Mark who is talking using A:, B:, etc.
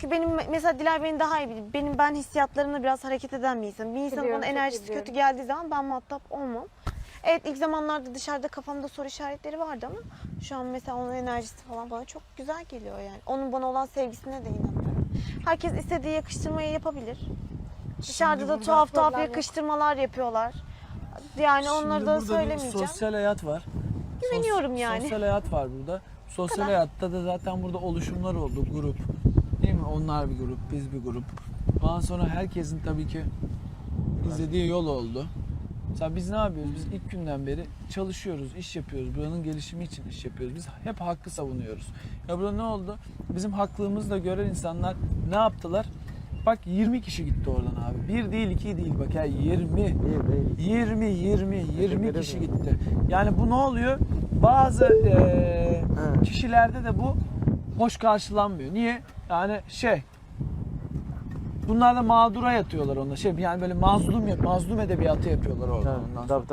A: Çünkü benim mesela Dilay beni daha iyi bilir. Benim ben hissiyatlarımla biraz hareket eden bir insanım. Bir insanın
B: Biliyorum,
A: bana
B: çok
A: enerjisi
B: biliyorum.
A: kötü geldiği zaman ben muhatap olmam. Evet ilk zamanlarda dışarıda kafamda soru işaretleri vardı ama şu an mesela onun enerjisi falan bana çok güzel geliyor yani. Onun bana olan sevgisine de inanıyorum. Herkes istediği yakıştırmayı yapabilir. Dışarıda da
C: burada
A: tuhaf tuhaf
B: problem yok.
A: yakıştırmalar yapıyorlar. Yani onları da
C: burada bir
A: söylemeyeceğim.
C: Sosyal hayat var.
A: Güveniyorum
C: Sos-
A: yani.
C: Sosyal hayat var burada. Sosyal hayatta da zaten burada oluşumlar oldu. Grup. Değil mi? Onlar bir grup, biz bir grup. Ondan sonra herkesin tabii ki izlediği yol oldu. Mesela biz ne yapıyoruz? Biz ilk günden beri çalışıyoruz, iş yapıyoruz. Buranın gelişimi için iş yapıyoruz. Biz hep hakkı savunuyoruz. Ya burada ne oldu? Bizim haklığımızı da gören insanlar ne yaptılar? Bak 20 kişi gitti oradan abi. Bir değil, iki değil. Bak ya 20.
D: Değil değil.
C: 20 20 20
D: ederim.
C: kişi gitti. Yani bu ne oluyor? Bazı
D: Ha.
C: kişilerde de bu hoş karşılanmıyor. Niye? Yani şey Bunlar da mağdura yatıyorlar onda. Şey yani böyle mazlum mazlum edebiyatı yapıyorlar orada
D: Ha,
C: ondan sonra.
D: tabii,